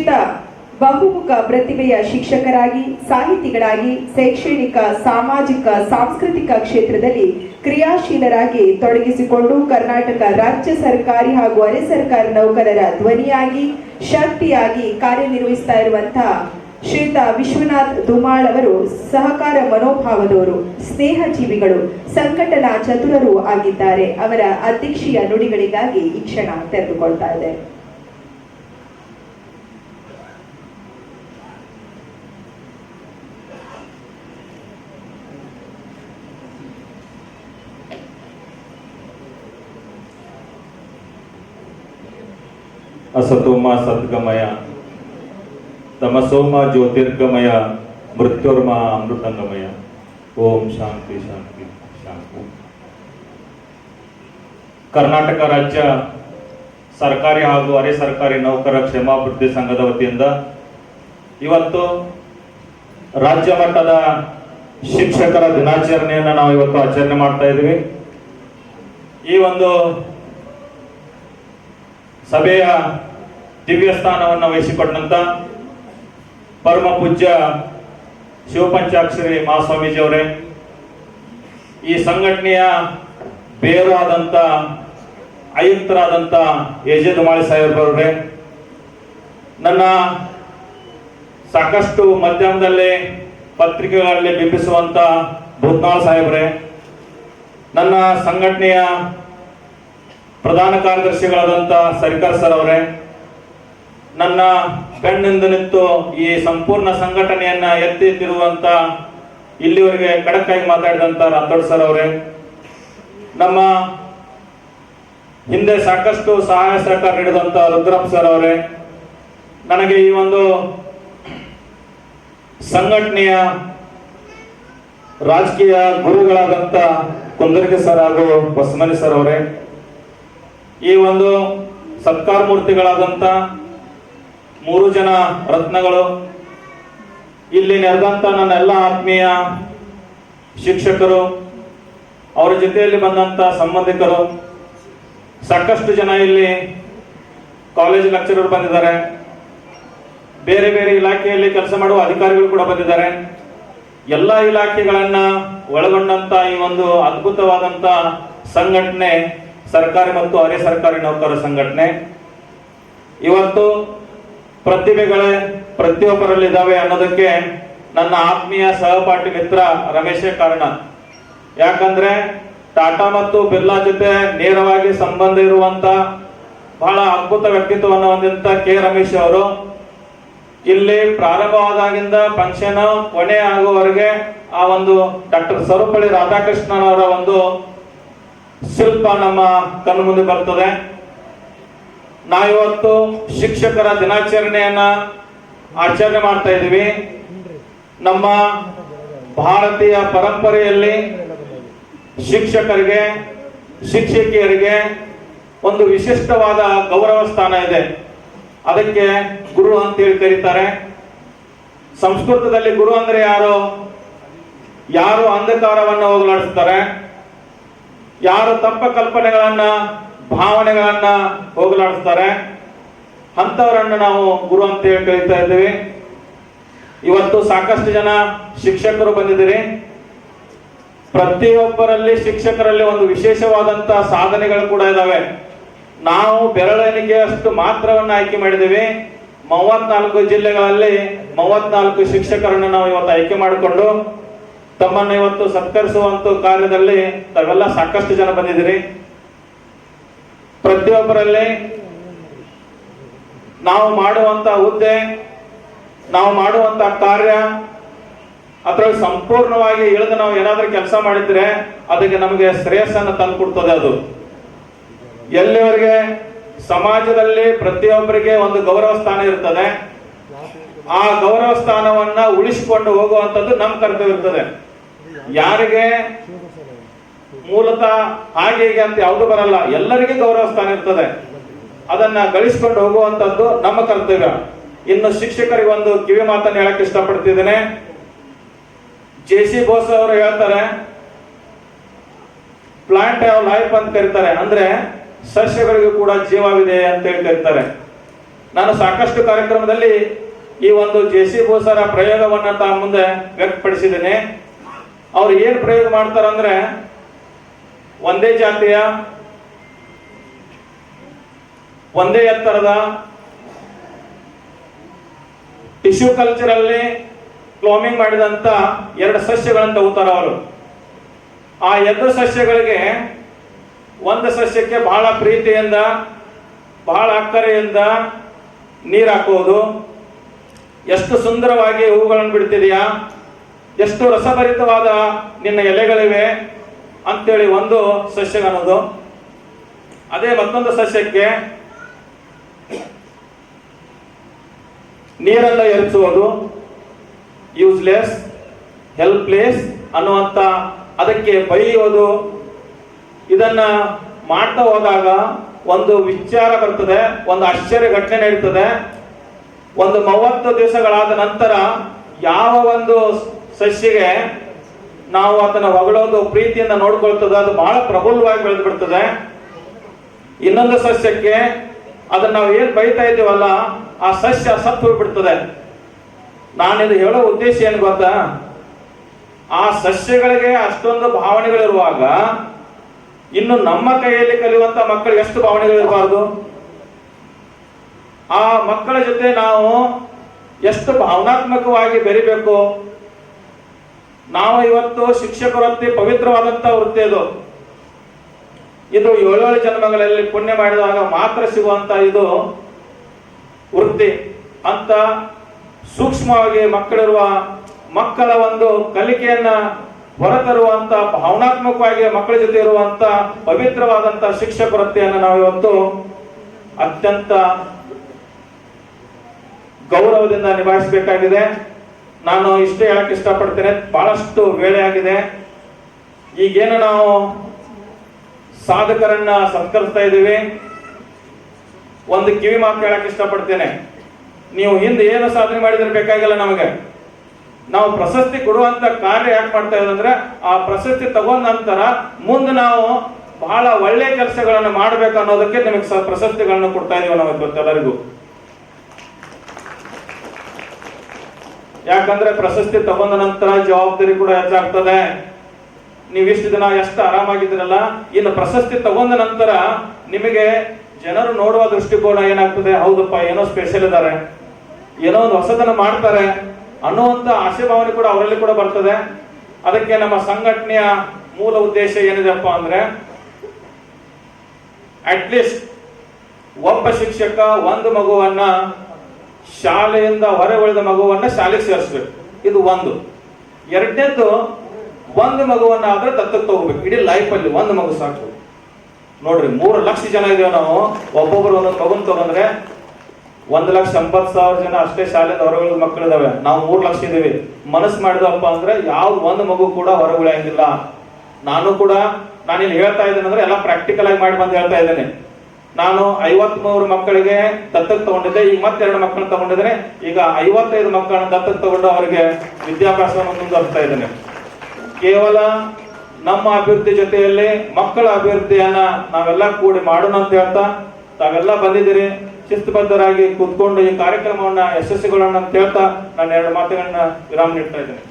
ಶ್ರೀಯುತ ಬಹುಮುಖ ಪ್ರತಿಭೆಯ ಶಿಕ್ಷಕರಾಗಿ, ಸಾಹಿತಿಗಳಾಗಿ, ಶೈಕ್ಷಣಿಕ, ಸಾಮಾಜಿಕ, ಸಾಂಸ್ಕೃತಿಕ ಕ್ಷೇತ್ರದಲ್ಲಿ ಕ್ರಿಯಾಶೀಲರಾಗಿ ತೊಡಗಿಸಿಕೊಂಡು ಕರ್ನಾಟಕ ರಾಜ್ಯ ಸರ್ಕಾರಿ ಹಾಗೂ ಅರೆ ಸರ್ಕಾರಿ ನೌಕರರ ಧ್ವನಿಯಾಗಿ, ಶಕ್ತಿಯಾಗಿ ಕಾರ್ಯನಿರ್ವಹಿಸ್ತಾ ಇರುವಂತಹ ಶ್ರೀತ ವಿಶ್ವನಾಥ್ ದುಮಾಳ್ ಅವರು ಸಹಕಾರ ಮನೋಭಾವದವರು ಸ್ನೇಹ ಜೀವಿಗಳು ಸಂಘಟನಾ ಚತುರರು ಆಗಿದ್ದಾರೆ. ಅವರ ಅಧ್ಯಕ್ಷೀಯ ನುಡಿಗಳಿಗಾಗಿ ಈ ಕ್ಷಣ ತೆರೆದುಕೊಳ್ತಾ ಇದೆ ಅಸತೋಮ ಸದ್ಗಮಯ, ತಮಸೋಮ ಜ್ಯೋತಿರ್ಗಮಯ, ಮೃತ್ಯುರ್ಮ ಅಮೃತಂಗಮಯ. ಓಂ ಶಾಂತಿ ಶಾಂತಿ ಶಾಂತಿ. ಕರ್ನಾಟಕ ರಾಜ್ಯ ಸರ್ಕಾರಿ ಹಾಗೂ ಅರೆ ಸರ್ಕಾರಿ ನೌಕರ ಕ್ಷೇಮಾಭಿವೃದ್ಧಿ ಸಂಘದ ವತಿಯಿಂದ ಇವತ್ತು ರಾಜ್ಯ ಮಟ್ಟದ ಶಿಕ್ಷಕರ ದಿನಾಚರಣೆಯನ್ನು ನಾವು ಇವತ್ತು ಆಚರಣೆ ಮಾಡ್ತಾ ಇದ್ದೀವಿ. ಈ ಒಂದು ಸಭೆಯ ದಿವ್ಯ ಸ್ಥಾನವನ್ನು ವಹಿಸಿಕೊಂಡಂತ ಪರಮ ಪೂಜ್ಯ ಶಿವಪಂಚಾಕ್ಷರಿ ಮಹಾಸ್ವಾಮೀಜಿಯವರೇ, ಈ ಸಂಘಟನೆಯ ಬೇರು ಆದಂತ ಆಯುಕ್ತರಾದಂತ ಎ ಜೆ ದುಮಾಳಿ ಸಾಹೇಬ್ರವ್ರೆ, ನನ್ನ ಸಾಕಷ್ಟು ಮಾಧ್ಯಮದಲ್ಲಿ ಪತ್ರಿಕೆಗಳಲ್ಲಿ ಬಿಂಬಿಸುವಂತ ಭೂತ್ನಾಳ್ ಸಾಹೇಬ್ರೆ, ನನ್ನ ಸಂಘಟನೆಯ ಪ್ರಧಾನ ಕಾರ್ಯದರ್ಶಿಗಳಾದಂಥ ಸರ್ಕಾರ್ ಸರ್ ಅವರೇ ನನ್ನ ಕಣ್ಣಿಂದ ನಿಂತು ಈ ಸಂಪೂರ್ಣ ಸಂಘಟನೆಯನ್ನ ಎತ್ತಿರುವಂತ ಇಲ್ಲಿವರೆಗೆ ಖಡಕ್ಕಾಗಿ ಮಾತಾಡಿದಂತ ರಾಥೋಡ್ ಸರ್ ಅವರೇ, ನಮ್ಮ ಹಿಂದೆ ಸಾಕಷ್ಟು ಸಹಾಯ ಸಹಕಾರ ನೀಡಿದಂತ ರುದ್ರಪ್ಪ ಸರ್ ಅವರೇ, ನನಗೆ ಈ ಒಂದು ಸಂಘಟನೆಯ ರಾಜಕೀಯ ಗುರುಗಳಾದಂತ ಕುಂದರ್ಗಿ ಸರ್ ಹಾಗೂ ಬಸಮನಿ ಸರ್ ಅವರೇ, ಈ ಒಂದು ಸತ್ಕಾರ ಮೂರ್ತಿಗಳಾದಂತ ಮೂರು ಜನ ರತ್ನಗಳು. ಇಲ್ಲಿ ನೆರೆದಂತ ನನ್ನ ಎಲ್ಲ ಆತ್ಮೀಯ ಶಿಕ್ಷಕರು, ಅವರ ಜೊತೆಯಲ್ಲಿ ಬಂದಂತ ಸಂಬಂಧಿಕರು, ಸಾಕಷ್ಟು ಜನ ಇಲ್ಲಿ ಕಾಲೇಜ್ ಲೆಕ್ಚರರ್ ಬಂದಿದ್ದಾರೆ. ಬೇರೆ ಬೇರೆ ಇಲಾಖೆಯಲ್ಲಿ ಕೆಲಸ ಮಾಡುವ ಅಧಿಕಾರಿಗಳು ಕೂಡ ಬಂದಿದ್ದಾರೆ. ಎಲ್ಲ ಇಲಾಖೆಗಳನ್ನ ಒಳಗೊಂಡಂತ ಈ ಒಂದು ಅದ್ಭುತವಾದಂತ ಸಂಘಟನೆ ಸರ್ಕಾರಿ ಮತ್ತು ಅರೆ ಸರ್ಕಾರಿ ನೌಕರರ ಸಂಘಟನೆ. ಇವತ್ತು ಪ್ರತಿಭೆಗಳೇ ಪ್ರತಿಯೊಬ್ಬರಲ್ಲಿದ್ದಾವೆ ಅನ್ನೋದಕ್ಕೆ ನನ್ನ ಆತ್ಮೀಯ ಸಹಪಾಠಿ ಮಿತ್ರ ರಮೇಶೇ ಕಾರಣ ಯಾಕಂದ್ರೆ ಟಾಟಾ ಮತ್ತು ಬಿರ್ಲಾ ಜೊತೆ ನೇರವಾಗಿ ಸಂಬಂಧ ಇರುವಂತ ಬಹಳ ಅದ್ಭುತ ವ್ಯಕ್ತಿತ್ವವನ್ನು ಹೊಂದಿದಂತ ಕೆ ರಮೇಶ್ ಅವರು, ಇಲ್ಲಿ ಪ್ರಾರಂಭವಾದಾಗಿಂದ ಫಂಕ್ಷನ್ ಕೊನೆ ಆಗುವವರೆಗೆ ಆ ಒಂದು ಡಾಕ್ಟರ್ ಸರ್ವಪಳ್ಳಿ ರಾಧಾಕೃಷ್ಣನ್ ಅವರ ಒಂದು ಶಿಲ್ಪ ನಮ್ಮ ಕಣ್ಣು ಮುಂದೆ ಬರ್ತದೆ. ನಾವಿವತ್ತು ಶಿಕ್ಷಕರ ದಿನಾಚರಣೆಯನ್ನ ಆಚರಣೆ ಮಾಡ್ತಾ ಇದ್ದೀವಿ. ನಮ್ಮ ಭಾರತೀಯ ಪರಂಪರೆಯಲ್ಲಿ ಶಿಕ್ಷಕರಿಗೆ, ಶಿಕ್ಷಕಿಯರಿಗೆ ಒಂದು ವಿಶಿಷ್ಟವಾದ ಗೌರವ ಸ್ಥಾನ ಇದೆ. ಅದಕ್ಕೆ ಗುರು ಅಂತೇಳಿ ಕರೀತಾರೆ. ಸಂಸ್ಕೃತದಲ್ಲಿ ಗುರು ಅಂದ್ರೆ ಯಾರು? ಯಾರು ಅಂಧಕಾರವನ್ನು ಹೋಗಲಾಡಿಸ್ತಾರೆ? ಯಾರು ತಪ್ಪ ಕಲ್ಪನೆಗಳನ್ನ ಭಾವನೆಗಳನ್ನ ಹೋಗಲಾಡಿಸ್ತಾರೆ. ಅಂಥವರನ್ನು ನಾವು ಗುರು ಅಂತ ಹೇಳಿ ಕರೀತಾ ಇದ್ದೀವಿ. ಇವತ್ತು ಸಾಕಷ್ಟು ಜನ ಶಿಕ್ಷಕರು ಬಂದಿದ್ದೀರಿ. ಪ್ರತಿಯೊಬ್ಬರಲ್ಲಿ ಶಿಕ್ಷಕರಲ್ಲಿ ಒಂದು ವಿಶೇಷವಾದಂತ ಸಾಧನೆಗಳು ಕೂಡ ಇದಾವೆ. ನಾವು ಬೆರಳೆಣಿಕೆಯಷ್ಟು ಮಾತ್ರವನ್ನು ಆಯ್ಕೆ ಮಾಡಿದ್ದೀವಿ. ಮೂವತ್ನಾಲ್ಕು ಜಿಲ್ಲೆಗಳಲ್ಲಿ ಮೂವತ್ನಾಲ್ಕು ಶಿಕ್ಷಕರನ್ನು ನಾವು ಇವತ್ತು ಆಯ್ಕೆ ಮಾಡಿಕೊಂಡು, ತಮ್ಮನ್ನು ಇವತ್ತು ಸತ್ಕರಿಸುವಂತ ಕಾರ್ಯದಲ್ಲಿ ತಾವೆಲ್ಲ ಸಾಕಷ್ಟು ಜನ ಬಂದಿದ್ದೀರಿ. ಪ್ರತಿಯೊಬ್ಬರಲ್ಲಿ ನಾವು ಮಾಡುವಂತ ಹುದ್ದೆ, ನಾವು ಮಾಡುವಂತ ಕಾರ್ಯ, ಅದ್ರಲ್ಲಿ ಸಂಪೂರ್ಣವಾಗಿ ಇಳಿದು ನಾವು ಏನಾದ್ರೂ ಕೆಲಸ ಮಾಡಿದ್ರೆ ಅದಕ್ಕೆ ನಮಗೆ ಶ್ರೇಯಸ್ಸನ್ನು ತಂದುಕೊಡ್ತದೆ ಅದು. ಎಲ್ಲಿವರೆಗೆ ಸಮಾಜದಲ್ಲಿ ಪ್ರತಿಯೊಬ್ಬರಿಗೆ ಒಂದು ಗೌರವ ಸ್ಥಾನ ಇರ್ತದೆ, ಆ ಗೌರವ ಸ್ಥಾನವನ್ನ ಉಳಿಸಿಕೊಂಡು ಹೋಗುವಂತದ್ದು ನಮ್ಮ ಕರ್ತವ್ಯ ಇರ್ತದೆ. ಯಾರಿಗೆ ಮೂಲತಃ ಹಾಗೆ ಹೀಗೆ ಅಂತ ಯಾವುದು ಬರಲ್ಲ. ಎಲ್ಲರಿಗೂ ಗೌರವ ಸ್ಥಾನ ಇರ್ತದೆ. ಅದನ್ನ ಗಳಿಸಿಕೊಂಡು ಹೋಗುವಂತದ್ದು ನಮ್ಮ ಕರ್ತವ್ಯ. ಇನ್ನು ಶಿಕ್ಷಕರಿಗೆ ಒಂದು ಕಿವಿ ಮಾತನ್ನು ಹೇಳಕ್ ಇಷ್ಟಪಡ್ತಿದ್ದೇನೆ. ಜೆ ಸಿ ಬೋಸ್ ಅವರು ಹೇಳ್ತಾರೆ ಪ್ಲಾಂಟ್ ಯಾವ ಲೈಫ್ ಅಂತ ಕರೀತಾರೆ. ಅಂದ್ರೆ ಸಸ್ಯಗಳಿಗೂ ಕೂಡ ಜೀವವಿದೆ ಅಂತ ಹೇಳಿ ಕರೀತಾರೆ. ನಾನು ಸಾಕಷ್ಟು ಕಾರ್ಯಕ್ರಮದಲ್ಲಿ ಈ ಒಂದು ಜೆ ಸಿ ಬೋಸರ ಪ್ರಯೋಗವನ್ನ ತಮ್ಮ ಮುಂದೆ ವ್ಯಕ್ತಪಡಿಸಿದ್ದೇನೆ. ಅವ್ರು ಏನ್ ಪ್ರಯೋಗ ಮಾಡ್ತಾರಂದ್ರೆ ಒಂದೇ ಜಾತಿಯ, ಒಂದೇ ಎತ್ತರದ ಟಿಶ್ಯೂ ಕಲ್ಚರ್ ಅಲ್ಲಿ ಕ್ಲೋಮಿಂಗ್ ಮಾಡಿದಂತ ಎರಡು ಸಸ್ಯಗಳನ್ನು ತಗೋತಾರ ಅವರು. ಆ ಎರಡು ಸಸ್ಯಗಳಿಗೆ ಒಂದು ಸಸ್ಯಕ್ಕೆ ಬಹಳ ಪ್ರೀತಿಯಿಂದ, ಬಹಳ ಅಕ್ಕರೆಯಿಂದ ನೀರು ಹಾಕುವುದು. ಎಷ್ಟು ಸುಂದರವಾಗಿ ಹೂಗಳನ್ನು ಬಿಡ್ತಿದೆಯಾ? ಎಷ್ಟು ರಸಭರಿತವಾದ ನಿನ್ನ ಎಲೆಗಳಿವೆ. ಅಂತೇಳಿ ಒಂದು ಸಸ್ಯ ಅನ್ನೋದು. ಅದೇ ಮತ್ತೊಂದು ಸಸ್ಯಕ್ಕೆ ನೀರನ್ನು ಎರಚುವುದು ಯೂಸ್ಲೆಸ್ ಹೆಲ್ಪ್ಲೆಸ್ ಅನ್ನುವಂತ ಅದಕ್ಕೆ ಬೈಯೋದು. ಇದನ್ನ ಮಾಡ್ತಾ ಹೋದಾಗ ಒಂದು ವಿಚಾರ ಬರ್ತದೆ, ಒಂದು ಆಶ್ಚರ್ಯ ಘಟನೆ ನಡೀತದೆ. ಒಂದು ಮೂವತ್ತು ದಿವಸಗಳಾದ ನಂತರ ಯಾವ ಒಂದು ಸಸ್ಯಗೆ ನಾವು ಅದನ್ನ ಹೊಗಳೋದು ಪ್ರೀತಿಯಿಂದ ನೋಡ್ಕೊಳ್ತದೆ, ಅದು ಬಹಳ ಪ್ರಬಲವಾಗಿ ಬೆಳೆದು ಬಿಡ್ತದೆ ಇನ್ನೊಂದು ಸಸ್ಯಕ್ಕೆ ಅದನ್ನ ನಾವು ಏನ್ ಬೈತಾ ಇದ್ದೀವಲ್ಲ, ಆ ಸಸ್ಯ ಸತ್ತು ಹೋಗ್ಬಿಡ್ತದೆ. ನಾನಿದು ಹೇಳೋ ಉದ್ದೇಶ ಏನು ಗೊತ್ತಾ? ಆ ಸಸ್ಯಗಳಿಗೆ ಅಷ್ಟೊಂದು ಭಾವನೆಗಳಿರುವಾಗ, ಇನ್ನು ನಮ್ಮ ಕೈಯಲ್ಲಿ ಕಲಿಯುವಂತ ಮಕ್ಕಳು ಎಷ್ಟು ಭಾವನೆಗಳಿರಬಾರ್ದು? ಆ ಮಕ್ಕಳ ಜೊತೆ ನಾವು ಎಷ್ಟು ಭಾವನಾತ್ಮಕವಾಗಿ ಬೆರಿಬೇಕು? ನಾವು ಇವತ್ತು ಶಿಕ್ಷಕರಂತೆ ಪವಿತ್ರವಾದಂತ ವೃತ್ತಿ ಅದು. ಇದು ಏಳೇಳು ಜನ್ಮಗಳಲ್ಲಿ ಪುಣ್ಯ ಮಾಡಿದಾಗ ಮಾತ್ರ ಸಿಗುವಂತ ಇದು ವೃತ್ತಿ ಅಂತ ಸೂಕ್ಷ್ಮವಾಗಿ ಮಕ್ಕಳಿರುವ ಮಕ್ಕಳ ಒಂದು ಕಲಿಕೆಯನ್ನ ಹೊರತರುವಂತ, ಭಾವನಾತ್ಮಕವಾಗಿ ಮಕ್ಕಳ ಜೊತೆ ಇರುವಂತ ಪವಿತ್ರವಾದಂತ ಶಿಕ್ಷಕ ವೃತ್ತಿಯನ್ನು ನಾವು ಇವತ್ತು ಅತ್ಯಂತ ಗೌರವದಿಂದ ನಿಭಾಯಿಸಬೇಕಾಗಿದೆ. ನಾನು ಇಷ್ಟು ಹೇಳಕ್ ಇಷ್ಟಪಡ್ತೇನೆ. ಬಹಳಷ್ಟು ವೇಳೆ ಆಗಿದೆ. ಈಗೇನು ನಾವು ಸಾಧಕರನ್ನ ಸತ್ಕರಿಸ್ತಾ ಇದ್ದೀವಿ. ಒಂದು ಕಿವಿ ಮಾತು ಹೇಳಕ್ ಇಷ್ಟಪಡ್ತೇನೆ. ನೀವು ಹಿಂದೆ ಏನು ಸಾಧನೆ ಮಾಡಿದ್ರೆ ಬೇಕಾಗಿಲ್ಲ ನಮಗೆ. ನಾವು ಪ್ರಶಸ್ತಿ ಕೊಡುವಂತ ಕಾರ್ಯ ಯಾಕೆ ಮಾಡ್ತಾ ಇದ್ದೀವಿ ಆ ಪ್ರಶಸ್ತಿ ತಗೊಂಡ ನಂತರ ಮುಂದೆ ನಾವು ಬಹಳ ಒಳ್ಳೆ ಕೆಲಸಗಳನ್ನು ಮಾಡ್ಬೇಕು ಅನ್ನೋದಕ್ಕೆ ನಿಮಗೆ ಪ್ರಶಸ್ತಿಗಳನ್ನು ಕೊಡ್ತಾ ಇದೀವಿ ನಮಗೆ ಇವತ್ತೆಲ್ಲರಿಗೂ. ಯಾಕಂದ್ರೆ ಪ್ರಶಸ್ತಿ ತಗೊಂಡ ನಂತರ ಜವಾಬ್ದಾರಿ ಕೂಡ ಹೆಚ್ಚಾಗ್ತದೆ. ನೀವು ಇಷ್ಟು ದಿನ ಎಷ್ಟು ಆರಾಮಾಗಿದ್ದೀರಲ್ಲ? ಇನ್ನು ಪ್ರಶಸ್ತಿ ತಗೊಂಡ ನಂತರ ನಿಮಗೆ ಜನರು ನೋಡುವ ದೃಷ್ಟಿಕೋನ ಏನಾಗ್ತದೆ? ಹೌದಪ್ಪ, ಏನೋ ಸ್ಪೆಷಲ್ ಇದ್ದಾರೆ. ಏನೋ ಒಂದು ಹೊಸದನ್ನ ಮಾಡ್ತಾರೆ ಅನ್ನುವಂತ ಆಶೆ ಭಾವನೆ ಕೂಡ ಅವರಲ್ಲಿ ಕೂಡ ಬರ್ತದೆ. ಅದಕ್ಕೆ ನಮ್ಮ ಸಂಘಟನೆಯ ಮೂಲ ಉದ್ದೇಶ ಏನಿದೆಪ್ಪ ಅಂದ್ರೆ ಅಟ್ಲೀಸ್ಟ್ ಒಬ್ಬ ಶಿಕ್ಷಕ, ಒಂದು ಮಗುವನ್ನ ಶಾಲೆಯಿಂದ ಹೊರ ಉಳಿದ ಮಗುವನ್ನ ಶಾಲೆಗೆ ಸೇರಿಸ್ಬೇಕು. ಇದು ಒಂದು. ಎರಡನೇದು ಒಂದು ಮಗುವನ್ನ ಆದ್ರೆ ದತ್ತಕ್ಕೆ ತಗೋಬೇಕು. ಇಡೀ ಅಲ್ಲಿ ಒಂದು ಮಗು ಸಾಕು. ನೋಡ್ರಿ, ಮೂರು ಲಕ್ಷ ಜನ ಇದೇವೆ ನಾವು. ಒಬ್ಬೊಬ್ರು ಒಂದೊಂದು ಮಗುನ್ ತಗೊಂಡ್ರೆ ಒಂದ್ ಲಕ್ಷ ಎಂಬತ್ ಸಾವಿರ ಜನ ಅಷ್ಟೇ ಶಾಲೆಯಿಂದ ಮಕ್ಕಳು ಇದ್ದಾವೆ. ನಾವು ಮೂರು ಲಕ್ಷ ಇದೀವಿ ಮನಸ್ಸು ಮಾಡಿದಪ್ಪ ಅಂದ್ರೆ ಯಾವ ಒಂದು ಮಗು ಕೂಡ ಹೊರಗುಳಿಯಂಗಿಲ್ಲ ನಾನು ಕೂಡ ನಾನು ಇಲ್ಲಿ ಹೇಳ್ತಾ ಇದ್ದೇನೆ ಅಂದ್ರೆ ಎಲ್ಲ ಪ್ರಾಕ್ಟಿಕಲ್ ಆಗಿ ಮಾಡಿ ಬಂದು ಹೇಳ್ತಾ ಇದ್ದೇನೆ. ನಾನು ಐವತ್ ಮೂರು ಮಕ್ಕಳಿಗೆ ದತ್ತಕ್ ತಗೊಂಡಿದ್ದೆ, ಈಗ ಮತ್ತೆರಡು ಮಕ್ಕಳು ತಗೊಂಡಿದ್ದೇನೆ. ಈಗ ಐವತ್ತೈದು ಮಕ್ಕಳನ್ನ ದತ್ತಕ್ ತಗೊಂಡು ಅವರಿಗೆ ವಿದ್ಯಾಭ್ಯಾಸವನ್ನು ಮುಂದುವರಿಸ್ತಾ ಇದ್ದೇನೆ. ಕೇವಲ ನಮ್ಮ ಅಭಿವೃದ್ಧಿ ಜೊತೆಯಲ್ಲಿ ಮಕ್ಕಳ ಅಭಿವೃದ್ಧಿಯನ್ನ ನಾವೆಲ್ಲ ಕೂಡಿ ಮಾಡೋಣ ಅಂತ ಹೇಳ್ತಾ, ತಾವೆಲ್ಲ ಬಂದಿದ್ದೀರಿ. ಶಿಸ್ತುಬದ್ಧರಾಗಿ ಕೂತ್ಕೊಂಡು ಈ ಕಾರ್ಯಕ್ರಮವನ್ನ ಯಶಸ್ವಿಗೊಳ್ಳೋಣ ಅಂತ ಹೇಳ್ತಾ ನಾನು ಎರಡು ಮಾತುಗಳನ್ನ ವಿರಾಮ ನೀಡ್ತಾ ಇದ್ದೇನೆ.